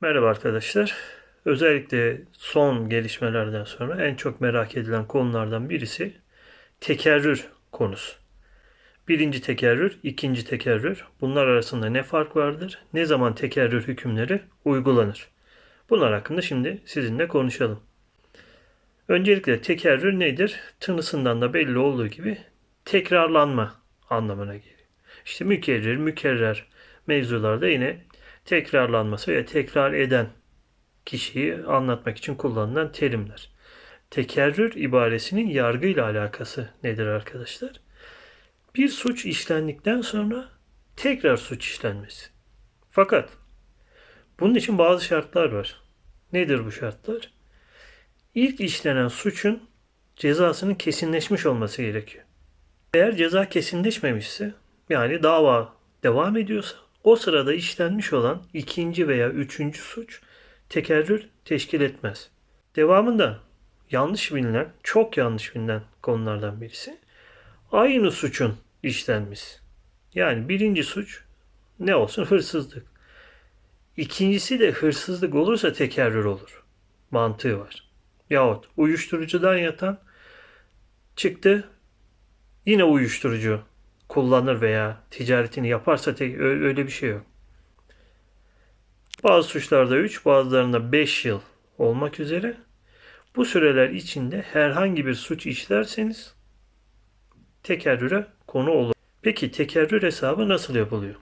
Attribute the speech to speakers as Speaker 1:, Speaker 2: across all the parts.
Speaker 1: Merhaba arkadaşlar. Özellikle son gelişmelerden sonra en çok merak edilen konulardan birisi tekerrür konusu. Birinci tekerrür, ikinci tekerrür. Bunlar arasında ne fark vardır? Ne zaman tekerrür hükümleri uygulanır? Bunlar hakkında şimdi sizinle konuşalım. Öncelikle tekerrür nedir? Tınısından da belli olduğu gibi tekrarlanma anlamına geliyor. İşte mükerrir, mükerrer mevzularda yine tekrarlanması veya tekrar eden kişiyi anlatmak için kullanılan terimler. Tekerrür ibaresinin yargıyla alakası nedir arkadaşlar? Bir suç işlendikten sonra tekrar suç işlenmesi. Fakat bunun için bazı şartlar var. Nedir bu şartlar? İlk işlenen suçun cezasının kesinleşmiş olması gerekiyor. Eğer ceza kesinleşmemişse yani dava devam ediyorsa o sırada işlenmiş olan ikinci veya üçüncü suç tekerrür teşkil etmez. Devamında yanlış bilinen, çok yanlış bilinen konulardan birisi aynı suçun işlenmesi. Yani birinci suç ne olsun hırsızlık. İkincisi de hırsızlık olursa tekerrür olur. Mantığı var. Yahut uyuşturucudan yatan çıktı yine uyuşturucu kullanır veya ticaretini yaparsa tek, öyle bir şey yok. Bazı suçlarda 3, bazılarında 5 yıl olmak üzere bu süreler içinde herhangi bir suç işlerseniz tekerrüre konu olur. Peki tekerrür hesabı nasıl yapılıyor?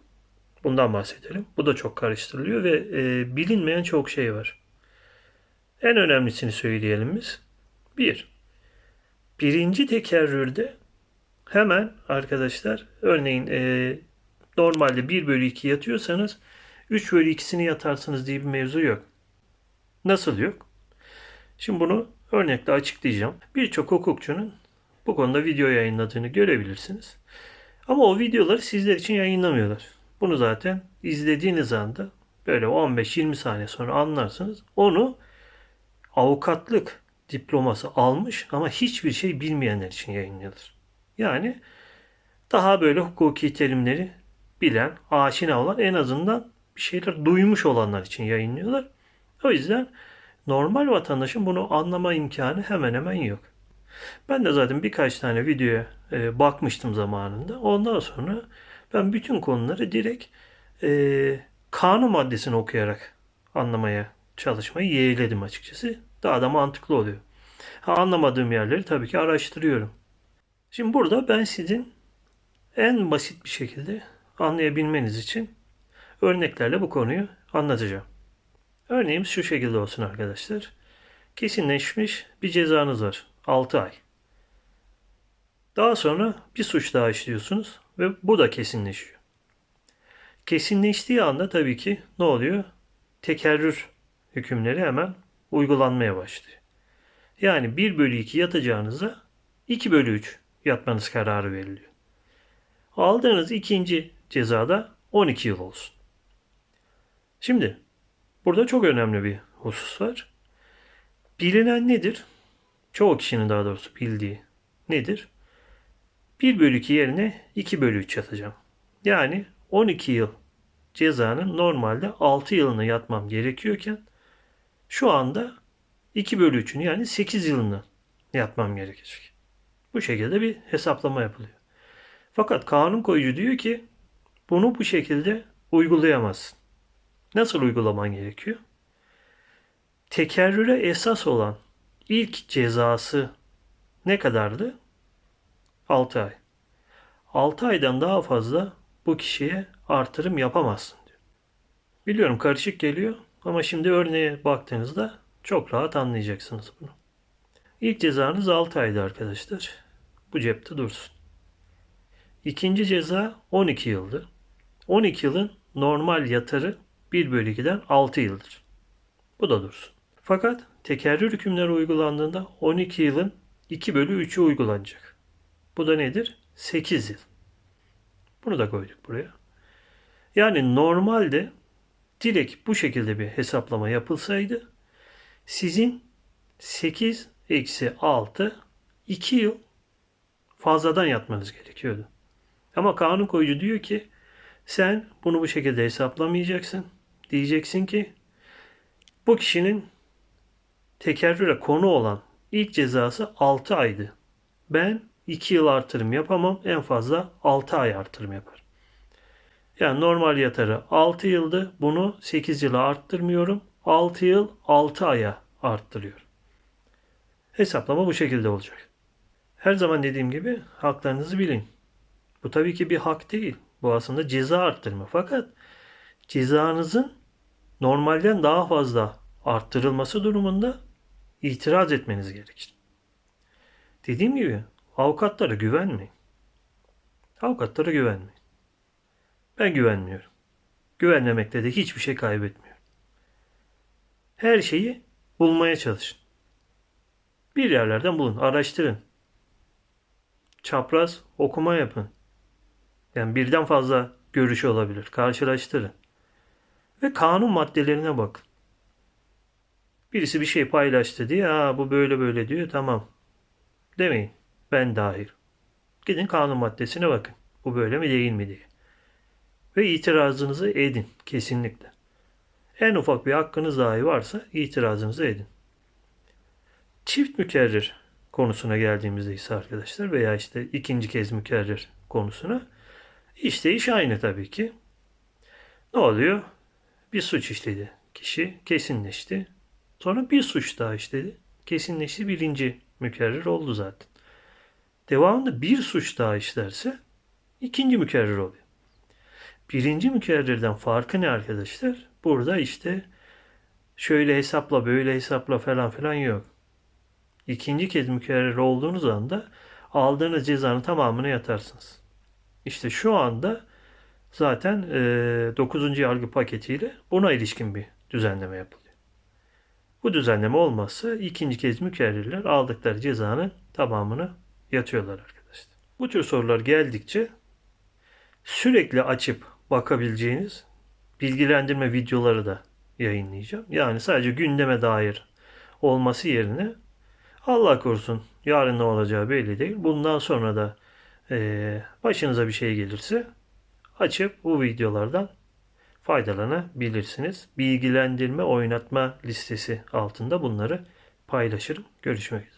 Speaker 1: Bundan bahsedelim. Bu da çok karıştırılıyor ve e, bilinmeyen çok şey var. En önemlisini söyleyelim biz. Bir, birinci tekerrürde Hemen arkadaşlar örneğin e, normalde 1 bölü 2 yatıyorsanız 3 bölü 2'sini yatarsınız diye bir mevzu yok. Nasıl yok? Şimdi bunu örnekle açıklayacağım. Birçok hukukçunun bu konuda video yayınladığını görebilirsiniz. Ama o videoları sizler için yayınlamıyorlar. Bunu zaten izlediğiniz anda böyle 15-20 saniye sonra anlarsınız. Onu avukatlık diploması almış ama hiçbir şey bilmeyenler için yayınlıyorlar. Yani daha böyle hukuki terimleri bilen, aşina olan en azından bir şeyler duymuş olanlar için yayınlıyorlar. O yüzden normal vatandaşın bunu anlama imkanı hemen hemen yok. Ben de zaten birkaç tane videoya e, bakmıştım zamanında. Ondan sonra ben bütün konuları direkt e, kanun maddesini okuyarak anlamaya çalışmayı yeğledim açıkçası. Daha da mantıklı oluyor. Ha, anlamadığım yerleri tabii ki araştırıyorum. Şimdi burada ben sizin en basit bir şekilde anlayabilmeniz için örneklerle bu konuyu anlatacağım. Örneğimiz şu şekilde olsun arkadaşlar. Kesinleşmiş bir cezanız var. 6 ay. Daha sonra bir suç daha işliyorsunuz ve bu da kesinleşiyor. Kesinleştiği anda tabii ki ne oluyor? Tekerrür hükümleri hemen uygulanmaya başlıyor. Yani 1 bölü 2 yatacağınıza 2 bölü 3 yatmanız kararı veriliyor. Aldığınız ikinci cezada 12 yıl olsun. Şimdi burada çok önemli bir husus var. Bilinen nedir? Çoğu kişinin daha doğrusu bildiği nedir? 1 bölü 2 yerine 2 bölü 3 yatacağım. Yani 12 yıl cezanın normalde 6 yılını yatmam gerekiyorken şu anda 2 bölü 3'ünü yani 8 yılını yatmam gerekecek. Bu şekilde bir hesaplama yapılıyor. Fakat kanun koyucu diyor ki bunu bu şekilde uygulayamazsın. Nasıl uygulaman gerekiyor? Tekerrüre esas olan ilk cezası ne kadardı? 6 ay. 6 aydan daha fazla bu kişiye artırım yapamazsın diyor. Biliyorum karışık geliyor ama şimdi örneğe baktığınızda çok rahat anlayacaksınız bunu. İlk cezanız 6 aydı arkadaşlar. Bu cepte dursun. İkinci ceza 12 yıldı. 12 yılın normal yatarı 1 bölü 2'den 6 yıldır. Bu da dursun. Fakat tekerrür hükümleri uygulandığında 12 yılın 2 bölü 3'ü uygulanacak. Bu da nedir? 8 yıl. Bunu da koyduk buraya. Yani normalde direkt bu şekilde bir hesaplama yapılsaydı sizin 8 eksi 6 2 yıl fazladan yatmanız gerekiyordu. Ama kanun koyucu diyor ki sen bunu bu şekilde hesaplamayacaksın. Diyeceksin ki Bu kişinin tekerrüre konu olan ilk cezası 6 aydı. Ben 2 yıl artırım yapamam. En fazla 6 ay artırım yaparım. Yani normal yatarı 6 yıldı. Bunu 8 yıla arttırmıyorum. 6 yıl 6 aya arttırıyorum. Hesaplama bu şekilde olacak. Her zaman dediğim gibi haklarınızı bilin. Bu tabii ki bir hak değil. Bu aslında ceza arttırma. Fakat cezanızın normalden daha fazla arttırılması durumunda itiraz etmeniz gerekir. Dediğim gibi avukatlara güvenmeyin. Avukatlara güvenmeyin. Ben güvenmiyorum. Güvenmemekte de hiçbir şey kaybetmiyorum. Her şeyi bulmaya çalışın. Bir yerlerden bulun, araştırın. Çapraz okuma yapın. Yani birden fazla görüşü olabilir. Karşılaştırın. Ve kanun maddelerine bakın. Birisi bir şey paylaştı diye Aa, bu böyle böyle diyor tamam. Demeyin. Ben dahil. Gidin kanun maddesine bakın. Bu böyle mi değil mi diye. Ve itirazınızı edin. Kesinlikle. En ufak bir hakkınız dahi varsa itirazınızı edin. Çift mükerrir konusuna geldiğimizde ise arkadaşlar veya işte ikinci kez mükerrir konusuna işte iş aynı tabii ki. Ne oluyor? Bir suç işledi kişi kesinleşti. Sonra bir suç daha işledi. Kesinleşti birinci mükerrer oldu zaten. Devamında bir suç daha işlerse ikinci mükerrer oluyor. Birinci mükerrerden farkı ne arkadaşlar? Burada işte şöyle hesapla böyle hesapla falan filan yok. İkinci kez mükerrer olduğunuz anda aldığınız cezanın tamamını yatarsınız. İşte şu anda zaten e, 9. yargı paketiyle buna ilişkin bir düzenleme yapılıyor. Bu düzenleme olmazsa ikinci kez mükerrerler aldıkları cezanın tamamını yatıyorlar arkadaşlar. Bu tür sorular geldikçe sürekli açıp bakabileceğiniz bilgilendirme videoları da yayınlayacağım. Yani sadece gündeme dair olması yerine Allah korusun yarın ne olacağı belli değil. Bundan sonra da e, başınıza bir şey gelirse açıp bu videolardan faydalanabilirsiniz. Bilgilendirme oynatma listesi altında bunları paylaşırım. Görüşmek üzere.